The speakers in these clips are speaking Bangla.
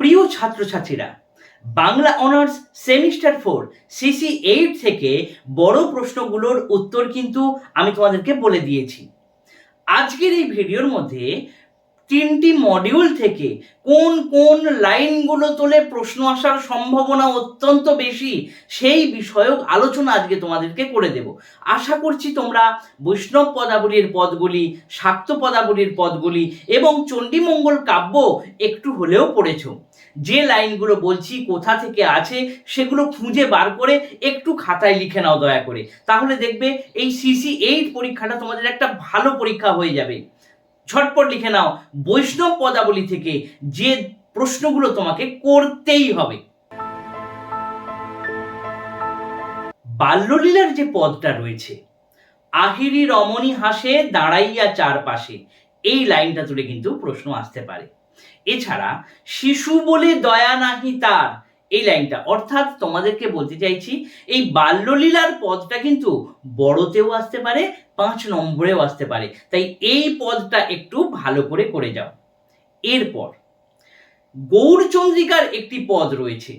প্রিয় ছাত্রছাত্রীরা, Bangla honours semester four CC eight থেকে বড় প্রশ্নগুলোর উত্তর কিন্তু আমি তোমাদেরকে বলে দিয়েছি। আজকের এই ভিডিওর মধ্যে তিনটি মডিউল থেকে কোন কোন লাইনগুলো তোলে প্রশ্ন আসার সম্ভাবনা অত্যন্ত বেশি, সেই বিষয়ক আলোচনা আজকে তোমাদেরকে করে দেব। আশা করছি তোমরা বৈষ্ণব পদাবলীর পদগুলি, শাক্ত পদাবলীর পদগুলি এবং চণ্ডীমঙ্গল কাব্য একটু হলেও পড়েছো। যে লাইনগুলো বলছি, কোথা থেকে আছে, সেগুলো খুঁজে বার করে একটু খাতায় লিখে নাও দয়া করে। তাহলে দেখবে এই সিসি এইট পরীক্ষাটা তোমাদের একটা ভালো পরীক্ষা হয়ে যাবে। ঝটপট লিখে নাও বৈষ্ণব পদাবলী থেকে যে প্রশ্নগুলো তোমাকে করতেই হবে। বাল্যলীলার যে পদটা রয়েছে, আহিরি রমণী হাসে দাঁড়াইয়া চারপাশে, এই লাইনটা তুলে কিন্তু প্রশ্ন আসতে পারে। এছাড়া, শিশু বলে দয়া নাহি তার, এই লাইনটা, অর্থাৎ তোমাদেরকে বলতে চাইছি, এই বাল্যলীলার পদটা কিন্তু বড়তেও আসতে পারে পাঁচ নম্বরেও আসতে পারে। তাই এই পদটা একটু ভালো করে করে যাও। এরপর গৌরচন্দ্রিকার একটি পদ রয়েছে,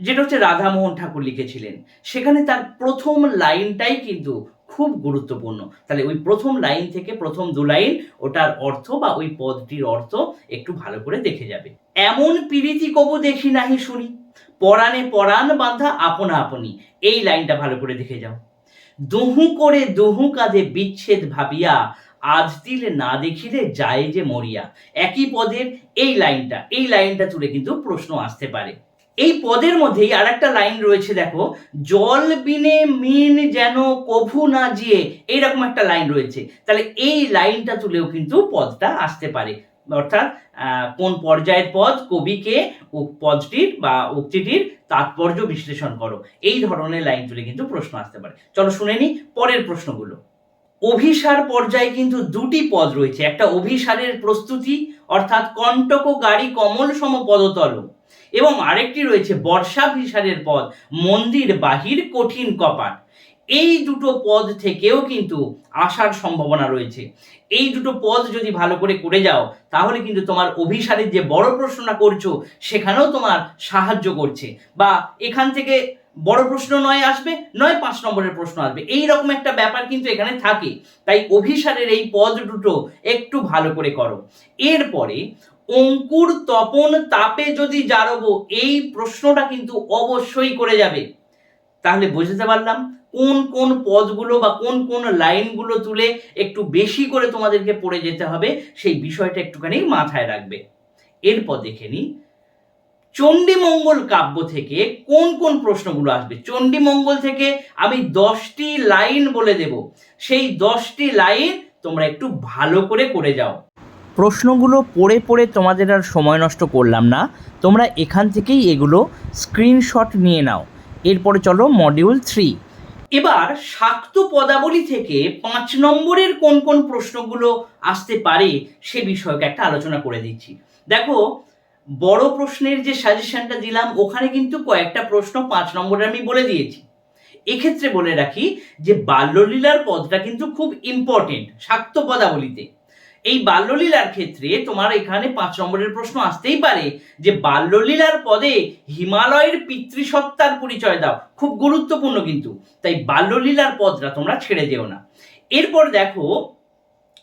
যেটা হচ্ছে রাধামোহন ঠাকুর লিখেছিলেন। সেখানে তার প্রথম লাইনটাই কিন্তু খুব গুরুত্বপূর্ণ। তাহলে ওই প্রথম লাইন থেকে প্রথম দু লাইন ওটার অর্থ বা ওই পদটির অর্থ একটু ভালো করে দেখে যাবে। এমন প্রীতি কবু দেখি নাহি শুনি পরাণে পরাণ বাঁধা আপনা আপনি। এই লাইনটা ভালো করে দেখে যাও। দুহু করে দুহু কাঁধে বিচ্ছেদ ভাবিয়া, আজ দিলে না দেখিলে যায় যে মরিয়া। একই পদের এই লাইনটা এই লাইনটা তুলে কিন্তু প্রশ্ন আসতে পারে। এই পদের মধ্যেই আর একটা লাইন রয়েছে, দেখো, জল বিনে মিন যেন কভু না জিয়ে, এইরকম একটা লাইন রয়েছে। তাহলে এই লাইনটা তুলেও কিন্তু পদটা আসতে পারে। অর্থাৎ কোন পর্যায়ের পদ কবিকে পদটির বা উক্তিটির তাৎপর্য বিশ্লেষণ করো। এই ধরনের লাইন তুলে কিন্তু প্রশ্ন আসতে পারে। চলো শুনে নি পরের প্রশ্নগুলো। অভিসার পর্যায়ে কিন্তু দুটি পদ রয়েছে। একটা অভিসারের প্রস্তুতি, অর্থাৎ কণ্টক গাড়ি কমল সম পদতল এবং আরেকটি রয়েছে বর্ষাভিসারের পদ, মন্দির বাহির কঠিন কপাট। এই দুটো পদ থেকেও কিন্তু আসার সম্ভাবনা রয়েছে। এই দুটো পদ যদি ভালো করে করে যাও, তাহলে কিন্তু তোমার অভিসারের যে বড় প্রশ্নটা করছ, সেখানেও তোমার সাহায্য করছে। বা এখান থেকে বড় প্রশ্ন নয় আসবে, নয় পাঁচ নম্বরের প্রশ্ন আসবে। এই রকম একটা ব্যাপার কিন্তু এখানে থাকে। তাই অভিসারের এই পদ দুটো একটু ভালো করে করো। এরপরে, অঙ্কুর তপন তাপে যদি জারবো, এই প্রশ্নটা কিন্তু অবশ্যই করে যাবে। তাহলে বুঝতে পারলাম কোন কোন পদগুলো বা কোন কোন লাইনগুলো তুলে একটু বেশি করে তোমাদেরকে পড়ে যেতে হবে, সেই বিষয়টা একটুখানি মাথায় রাখবে। এরপর দেখে নিই, চণ্ডীমঙ্গল কাব্য থেকে কোন কোন প্রশ্নগুলো আসবে? চণ্ডীমঙ্গল থেকে আমি দশটি লাইন বলে দেব, সেই দশটি লাইন তোমরা একটু ভালো করে করে যাও। প্রশ্নগুলো পড়ে পড়ে তোমাদের আর সময় নষ্ট করলাম না, তোমরা এখান থেকেই এগুলো স্ক্রিনশট নিয়ে নাও। এরপরে চলো মডিউল থ্রি এবার শাক্ত পদাবলী থেকে পাঁচ নম্বরের কোন কোন প্রশ্নগুলো আসতে পারে সে বিষয়কে একটা আলোচনা করে দিচ্ছি। দেখো, বড় প্রশ্নের যে সাজেশনটা দিলাম, ওখানে কিন্তু কয়েকটা প্রশ্ন পাঁচ নম্বরে আমি বলে দিয়েছি। এক্ষেত্রে বলে রাখি যে বাল্যলীলার পদটা কিন্তু খুব ইম্পর্টেন্ট শাক্ত পদাবলীতে। এই বাল্যলীলার ক্ষেত্রে তোমার এখানে পাঁচ নম্বরের প্রশ্ন আসতেই পারে যে বাল্যলীলার পদে হিমালয়ের পিতৃসত্তার পরিচয় দাও। খুব গুরুত্বপূর্ণ কিন্তু। তাই বাল্যলীলার পদটা তোমরা ছেড়ে যেও না। এরপর দেখো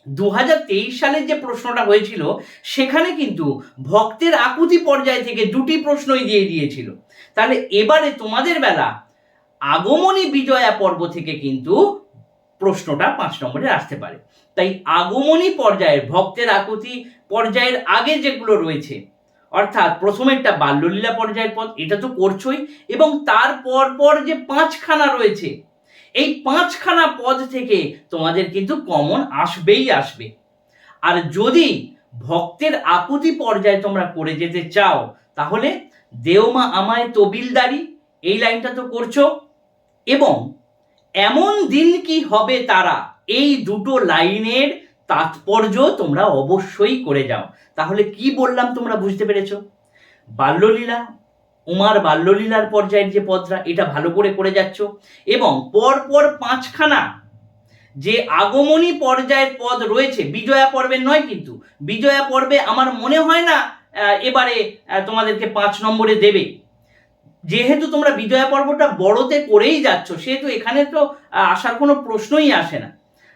দু হাজার তেইশ সালের যে প্রশ্নটা হয়েছিল, সেখানে কিন্তু ভক্তের আকুতি পর্যায় থেকে দুটি প্রশ্নই দিয়ে দিয়েছিল। তাহলে এবারে তোমাদের বেলা আগমনী বিজয়া পর্ব থেকে কিন্তু প্রশ্নটা পাঁচ নম্বরে আসতে পারে। তাই আগমনী পর্যায়ের ভক্তের আকুতি পর্যায়ের আগে যেগুলো রয়েছে, অর্থাৎ প্রথমেরটা বাল্যলীলা পর্যায়ের পথ, এটা তো করছই, এবং তার পর পর যে পাঁচখানা রয়েছে, এই পাঁচখানা পদ থেকে তোমাদের কিন্তু কমন আসবেই আসবে। আর যদি ভক্তের আকুতি পর্যায়ে তোমরা করে যেতে চাও, তাহলে দেওমা আমায় তবিলদারি, এই লাইনটা তো করছ, এবং এমন দিন কি হবে তারা? এই দুটো লাইনের তাৎপর্য তোমরা অবশ্যই করে যাও। তাহলে কি বললাম তোমরা বুঝতে পেরেছ? বাল্যলীলা, উমার বাল্যলীলার পর্যায়ের যে পদটা এটা ভালো করে করে যাচ্ছ এবং পর পর পাঁচখানা যে আগমনী পর্যায়ের পদ রয়েছে, বিজয়া পর্বের নয় কিন্তু, বিজয়া পর্বে আমার মনে হয় না এবারে তোমাদেরকে পাঁচ নম্বরে দেবে। যেহেতু তোমরা বিজয়া পর্বটা বড়তে করেই যাচ্ছ, সেহেতু এখানে তো আসার কোনো প্রশ্নই আসে না।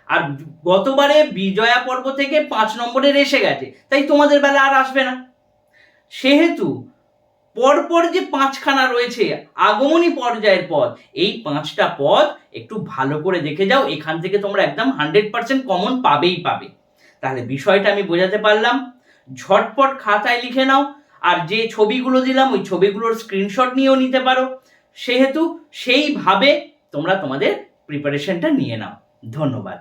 আর গতবারে বিজয়া পর্ব থেকে পাঁচ নম্বরের এসে গেছে, তাই তোমাদের বেলা আর আসবে না। সেহেতু পরপর যে পাঁচখানা রয়েছে, আগমনী পর্যায়ের পদ এই পাঁচটা পদ একটু ভালো করে দেখে যাও, এখান থেকে তোমরা একদম হান্ড্রেড পার্সেন্ট কমন পাবেই পাবে। তাহলে বিষয়টা আমি বোঝাতে পারলাম। ঝটপট খাতায় লিখে নাও আর যে ছবিগুলো দিলাম, ওই ছবিগুলোর স্ক্রিনশট নিয়েও নিতে পারো। সেহেতু সেইভাবে তোমরা তোমাদের প্রিপারেশনটা নিয়ে নাও। ধন্যবাদ।